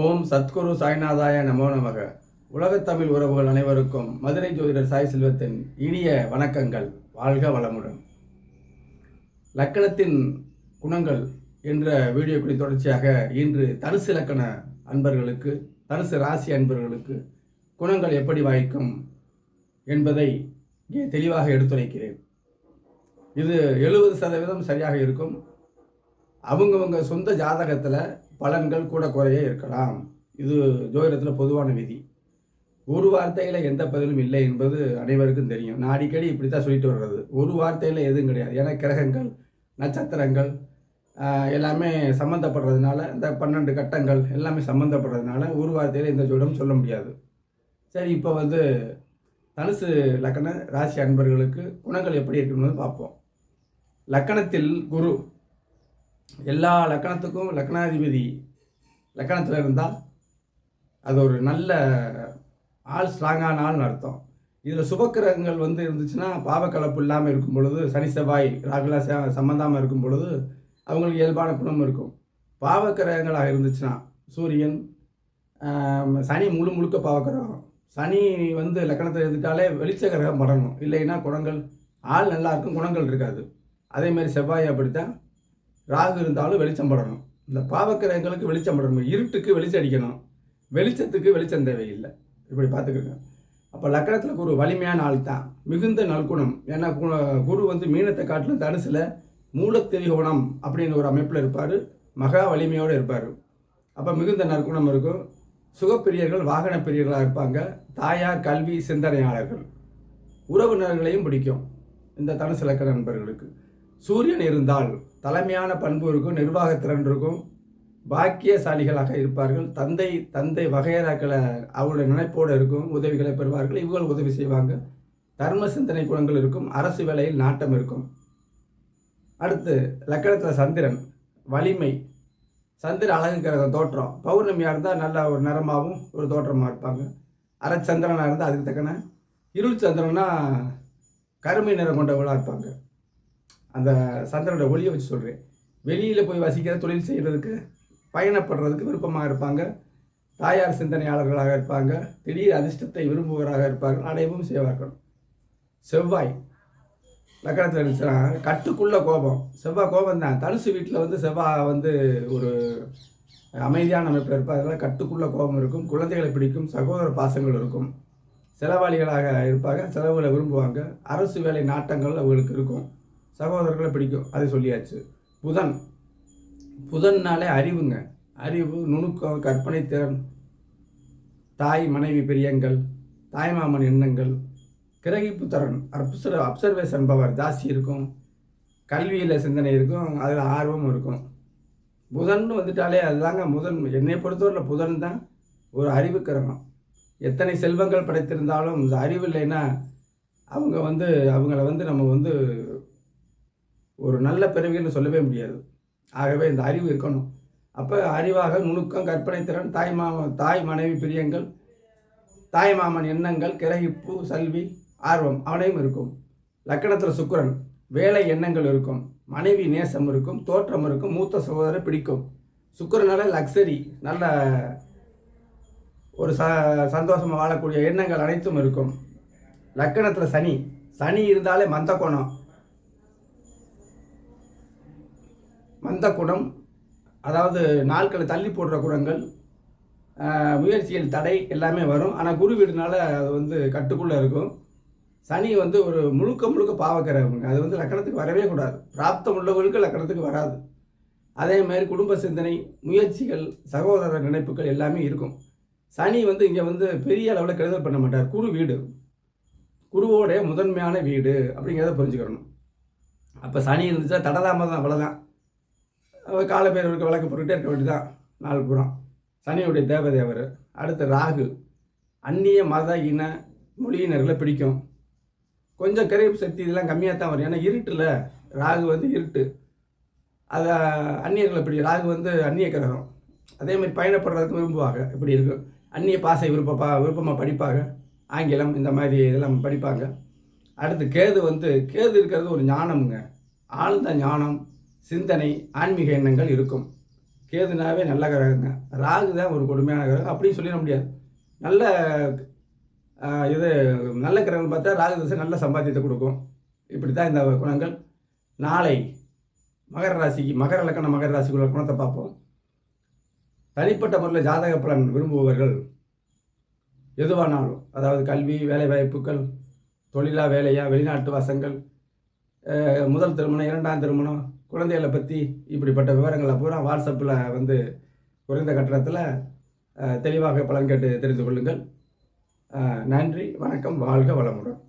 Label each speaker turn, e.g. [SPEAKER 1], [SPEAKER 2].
[SPEAKER 1] ஓம் சத்குரு சாய்நாதாய நமோ நமக. உலகத்தமிழ் உறவுகள் அனைவருக்கும் மதுரை ஜோதிடர் சாய் செல்வத்தின் இனிய வணக்கங்கள். வாழ்க வளமுடன். லக்கணத்தின் குணங்கள் என்ற வீடியோக்களை தொடர்ச்சியாக இன்று தனுசு லக்கண அன்பர்களுக்கு தனுசு ராசி அன்பர்களுக்கு குணங்கள் எப்படி வாய்க்கும் என்பதை இங்கே தெளிவாக எடுத்துரைக்கிறேன். இது எழுபது சதவீதம் சரியாக இருக்கும். அவங்கவுங்க சொந்த ஜாதகத்தில் பலன்கள் கூட குறைய இருக்கலாம். இது ஜோதிடத்தில் பொதுவான விதி. ஒரு வார்த்தையில் எந்த பதிலும் இல்லை என்பது அனைவருக்கும் தெரியும். நான் அடிக்கடி இப்படி தான் சொல்லிட்டு வர்றது. ஒரு வார்த்தையில் எதுவும் கிடையாது. ஏன்னா கிரகங்கள் நட்சத்திரங்கள் எல்லாமே சம்மந்தப்படுறதுனால இந்த பன்னெண்டு கட்டங்கள் எல்லாமே சம்மந்தப்படுறதுனால ஒரு வார்த்தையில் இந்த ஜோடம் சொல்ல முடியாது. சரி இப்போ வந்து தனுசு லக்கண ராசி அன்பர்களுக்கு குணங்கள் எப்படி இருக்குன்னு பார்ப்போம். லக்கணத்தில் குரு எல்லா லக்கணத்துக்கும் லக்கணாதிபதி லக்கணத்தில் இருந்தால் அது ஒரு நல்ல ஆள் ஸ்ட்ராங்கான ஆள்னு அர்த்தம். இதில் சுபக்கிரகங்கள் வந்து இருந்துச்சுன்னா பாவக்கலப்பு இல்லாமல் இருக்கும் பொழுது சனி செவ்வாய் ராகுலா சம்மந்தாமல் இருக்கும் பொழுது அவங்களுக்கு இயல்பான குணம் இருக்கும். பாவக்கிரகங்களாக இருந்துச்சுன்னா சூரியன் சனி முழு முழுக்க பாவக்கிரகம். சனி வந்து லக்கணத்தில் இருந்துட்டாலே வெளிச்ச கிரகம் படணும். இல்லைன்னா குணங்கள் ஆள் நல்லா இருக்கும் குணங்கள் இருக்காது. அதேமாதிரி செவ்வாய் அப்படித்தான் ராகு இருந்தாலும் வெளிச்சம் படணும். இந்த பாவக்கிரகங்களுக்கு வெளிச்சம் படணும். இருட்டுக்கு வெளிச்சம் அடிக்கணும். வெளிச்சத்துக்கு வெளிச்சம் தேவையில்லை. இப்படி பார்த்துக்கோங்க. அப்போ லக்கணத்தில் குரு வலிமையான ஆள் தான். மிகுந்த நற்குணம் ஏன்னா கு- குரு வந்து மீனத்தை காட்டிலும் தனுசில் மூலத்திரிகோணம் அப்படின்னு ஒரு அமைப்பில் இருப்பார். மகா வலிமையோடு இருப்பார். அப்போ மிகுந்த நற்குணம் இருக்கும். சுகப்பிரியர்கள் வாகன பிரியர்களாக இருப்பாங்க. தாயார் கல்வி சிந்தனையாளர்கள். உறவினர்களையும் பிடிக்கும். இந்த தனுசு லக்கண நண்பர்களுக்கு. சூரியன் இருந்தால் தலைமையான பண்பு இருக்கும் நிர்வாகத்திறன் இருக்கும் பாக்கியசாலிகளாக இருப்பார்கள். தந்தை தந்தை வகையறாக்களை அவருடைய நினைப்போடு இருக்கும் உதவிகளை பெறுவார்கள். இவர்கள் உதவி செய்வாங்க. தர்ம சிந்தனை குணங்கள் இருக்கும் அரசு வேலையில் நாட்டம் இருக்கும். அடுத்து லக்கணத்தில் சந்திரன் வலிமை. சந்திர அழகு கிரகம் தோற்றம். பௌர்ணமியாக இருந்தால் நல்ல ஒரு நிறமாகவும் ஒரு தோற்றமாக இருப்பாங்க. அரைச்சந்திரனாக இருந்தால் அதுக்கு தக்கன. இருள் சந்திரனா கருமை நிறம் கொண்டவர்களாக இருப்பாங்க. அந்த சந்திரனோட ஒளியை வச்சு சொல்கிறேன் வெளியில் போய் வசிக்கிற தொழில் செய்கிறதுக்கு பயணப்படுறதுக்கு விருப்பமாக இருப்பாங்க. தாயார் சிந்தனையாளர்களாக இருப்பாங்க. திடீர் அதிர்ஷ்டத்தை விரும்புவராக இருப்பார்கள். அடையவும் செய்வார்கள். செவ்வாய். லக்கணத்தில் இருந்துச்சுன்னா கட்டுக்குள்ள கோபம். செவ்வாய் கோபம் தான் தனுசு வீட்டில் வந்து செவ்வாய் வந்து ஒரு அமைதியான அமைப்பில் இருப்பார் அதனால் கட்டுக்குள்ள கோபம் இருக்கும். குழந்தைகளை பிடிக்கும். சகோதர பாசங்கள் இருக்கும். செலவாளிகளாக இருப்பாங்க. செலவுகளை விரும்புவாங்க. அரசு வேலை நாட்டங்கள் அவங்களுக்கு இருக்கும். சகோதரர்களை பிடிக்கும். அது சொல்லியாச்சு. புதன். புதன்னாலே அறிவுங்க. அறிவு நுணுக்கம் கற்பனை திறன் தாய் மனைவி பிரியங்கள் தாய்மாமன் எண்ணங்கள் கிரகிப்பு திறன் அப்சர் அப்சர்வேஷன் பவர் ஜாஸ்தி இருக்கும். கல்வியில் சிந்தனை இருக்கும். அதில் ஆர்வம் இருக்கும். புதன் வந்துட்டாலே அதுதாங்க முதன் என்னை பொறுத்தவரையில் புதன் தான் ஒரு அறிவு கிரகம். எத்தனை செல்வங்கள் படைத்திருந்தாலும் இந்த அறிவு இல்லைன்னா அவங்க வந்து அவங்கள வந்து நம்ம வந்து ஒரு நல்ல பிறவின்னு சொல்லவே முடியாது. ஆகவே இந்த அறிவு இருக்கணும். அப்போ அறிவாக நுணுக்கம் கற்பனை திறன் தாய் மாம தாய் மனைவி பிரியங்கள் தாய் மாமன் எண்ணங்கள் கிரகிப்பு சல்வி ஆர்வம் அவனையும் இருக்கும். லக்கணத்தில் சுக்கிரன் வேலை எண்ணங்கள் இருக்கும். மனைவி நேசம் இருக்கும். தோற்றம் இருக்கும். மூத்த சகோதரர் பிடிக்கும். சுக்கரனால் லக்ஸரி நல்ல ஒரு ச சந்தோஷமாக வாழக்கூடிய எண்ணங்கள் அனைத்தும் இருக்கும். லக்கணத்தில் சனி சனி இருந்தாலே மந்த கோணம் வந்த குணம் அதாவது நாட்களை தள்ளி போடுற குணங்கள் முயற்சிகள் முயற்சியில் தடை எல்லாமே வரும். ஆனால் குரு வீடுனால அது வந்து கட்டுக்குள்ளே இருக்கும். சனி வந்து ஒரு முழுக்க முழுக்க பாவக்கிறவங்க அது வந்து லக்கணத்துக்கு வரவே கூடாது. பிராப்தம் உள்ளவர்களுக்கு லக்கணத்துக்கு வராது. அதே மாதிரி குடும்ப சிந்தனை முயற்சிகள் சகோதர நினைப்புகள் எல்லாமே இருக்கும். சனி வந்து இங்கே வந்து பெரிய அளவில் கெடுதல் பண்ண மாட்டார். குரு வீடு. குருவோடைய முதன்மையான வீடு அப்படிங்கிறத புரிஞ்சுக்கிறணும் அப்போ சனி இருந்துச்சா தடதாமதம் அவ்வளோதான் கால வழக்கு விளக்கு போட்டுக்கிட்டே இருக்க வேண்டியதான் நாலு புறம் சனியுடைய தேவதேவர் அடுத்து ராகு. அந்நிய மத இன மொழியினர்களை பிடிக்கும். கொஞ்சம் கரைப்பு சக்தி இதெல்லாம் கம்மியாக தான் வரும். ஏன்னா இருட்டில் ராகு வந்து இருட்டு. அதை அந்நியர்களை பிடி ராகு வந்து அந்நிய கிரகம். அதே மாதிரி பயணப்படுறதுக்கு விரும்புவாங்க. இப்படி இருக்கும் அந்நிய பாசை விருப்பப்பா விருப்பமாக படிப்பாங்க. ஆங்கிலம் இந்த மாதிரி இதெல்லாம் படிப்பாங்க. அடுத்து கேது வந்து கேது இருக்கிறது ஒரு ஞானம்ங்க. ஆழ்ந்த ஞானம் சிந்தனை ஆன்மீக எண்ணங்கள் இருக்கும். கேதுனாவே நல்ல கிரகங்க. ராகு தான் ஒரு கொடுமையான கிரகம். அப்படின்னு சொல்லிட முடியாது. நல்ல இது நல்ல கிரகம் பார்த்தா ராகு தசை நல்ல சம்பாத்தியத்தை கொடுக்கும். இப்படி தான் இந்த குணங்கள். நாளை மகர ராசிக்கு மகர லக்கண மகர ராசிக்குள்ள குணத்தை பார்ப்போம். தனிப்பட்ட முறையில் ஜாதக பலன் விரும்புபவர்கள் எதுவானாலும் அதாவது கல்வி வேலைவாய்ப்புகள் தொழிலா வேலையா வெளிநாட்டு வாசங்கள் முதல் திருமணம் இரண்டாம் திருமணம் குழந்தைகளை பற்றி இப்படிப்பட்ட விவரங்களை பூரா வாட்ஸ்அப்பில் வந்து குறைந்த கட்டணத்தில் தெளிவாக பலன் கேட்டு தெரிந்து கொள்ளுங்கள். நன்றி வணக்கம் வாழ்க வளமுடன்.